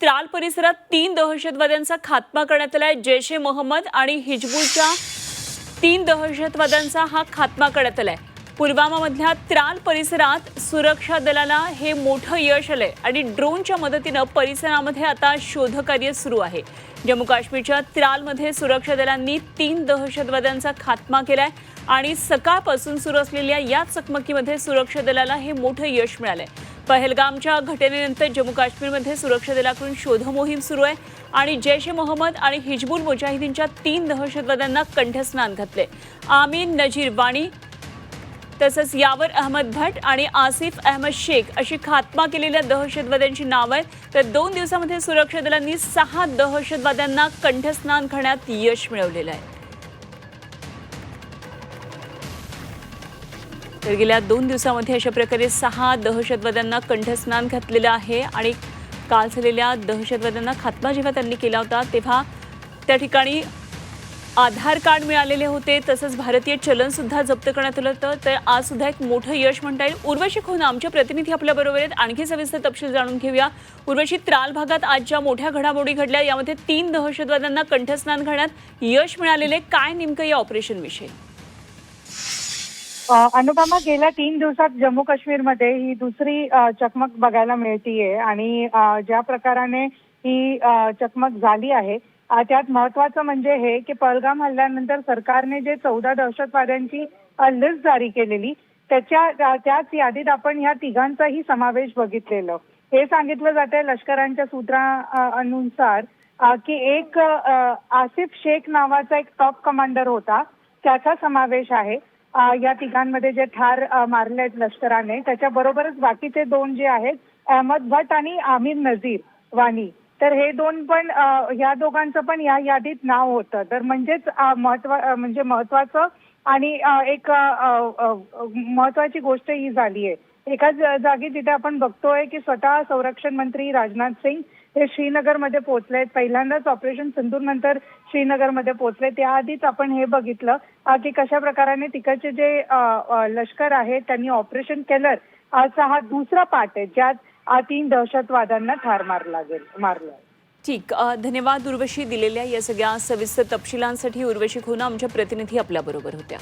त्राल परिसरात तीन दहशतवाद्यांचा खात्मा करण्यात आलाय. जैश ए मोहम्मद आणि हिजबुलच्या तीन दहशतवाद्यांचा हा खात्मा करण्यात आलाय. पुलवामामधल्या त्राल परिसरात सुरक्षा दलाला हे मोठं यश आलंय आणि ड्रोनच्या मदतीनं परिसरामध्ये आता शोधकार्य सुरू आहे. जम्मू काश्मीरच्या त्रालमध्ये सुरक्षा दलांनी तीन दहशतवाद्यांचा खात्मा केलाय आणि सकाळपासून सुरू असलेल्या या चकमकीमध्ये सुरक्षा दलाला हे मोठं यश मिळालंय. पहलगामच्या घटनेनंतर जम्मू काश्मीरमध्ये सुरक्षा दलाकडून शोधमोहीम सुरू आहे आणि जैश ए मोहम्मद आणि हिजबुल मुजाहिदीनच्या तीन दहशतवाद्यांना कंठस्नान घातले. आमीन नजीर वाणी तसंच यावर अहमद भट आणि आसिफ अहमद शेख अशी खात्मा केलेल्या दहशतवाद्यांची नावं आहेत. तर दोन दिवसामध्ये सुरक्षा दलांनी सहा दहशतवाद्यांना कंठस्नान करण्यात यश मिळवलेलं आहे. तर गेल्या दोन दिवसामध्ये अशा प्रकारे सहा दहशतवाद्यांना कंठस्नान घातलेलं आहे आणि काल झालेल्या दहशतवाद्यांना खात्मा जेव्हा त्यांनी केला होता तेव्हा त्या ठिकाणी आधार कार्ड मिळालेले होते तसंच भारतीय चलनसुद्धा जप्त करण्यात आलं होतं. तर आज सुद्धा एक मोठं यश म्हणता येईल. उर्वशी खून आमच्या प्रतिनिधी आपल्याबरोबर आहेत. आणखी सविस्तर तपशील जाणून घेऊया. उर्वशी त्राल भागात आज ज्या मोठ्या घडामोडी घडल्या यामध्ये तीन दहशतवाद्यांना कंठस्नान घालण्यात यश मिळालेले काय नेमकं या ऑपरेशनविषयी? अनुपमा गेल्या तीन दिवसात जम्मू काश्मीरमध्ये ही दुसरी चकमक बघायला मिळतीये आणि ज्या प्रकाराने ही चकमक झाली आहे त्यात महत्वाचं म्हणजे हे की पहलगाम हल्ल्यानंतर सरकारने जे चौदा दहशतवाद्यांची लिस्ट जारी केलेली त्याच्या त्याच यादीत आपण ह्या तिघांचाही समावेश बघितलेलं. हे सांगितलं जात लष्करांच्या सूत्रानुसार की एक आसिफ शेख नावाचा एक टॉप कमांडर होता त्याचा समावेश आहे. या तिघांमध्ये जे ठार मारले आहेत लष्कराने त्याच्याबरोबरच बाकीचे दोन जे आहेत अहमद भट आणि आमिर नझीर वाणी तर हे दोन पण या दोघांचं पण या यादीत नाव होतं. तर म्हणजेच महत्वा म्हणजे महत्वाचं आणि एक महत्वाची गोष्ट ही झाली आहे एका जागी तिथे आपण बघतोय की स्वतः संरक्षण मंत्री राजनाथ सिंग हे श्रीनगरमध्ये पोहोचलेत. पहिल्यांदाच ऑपरेशन सिंधूर नंतर श्रीनगरमध्ये पोहोचले त्याआधीच आपण हे बघितलं की कशा प्रकाराने तिकडचे जे लष्कर आहे त्यांनी ऑपरेशन केलं. असा हा दुसरा पार्ट आहे ज्यात तीन दहशतवाद्यांना ठार मारला गेल मारलं. ठीक धन्यवाद उर्वशी दिलेल्या या सगळ्या सविस्तर तपशिलांसाठी. उर्वशी खोना आमच्या प्रतिनिधी आपल्याबरोबर होत्या.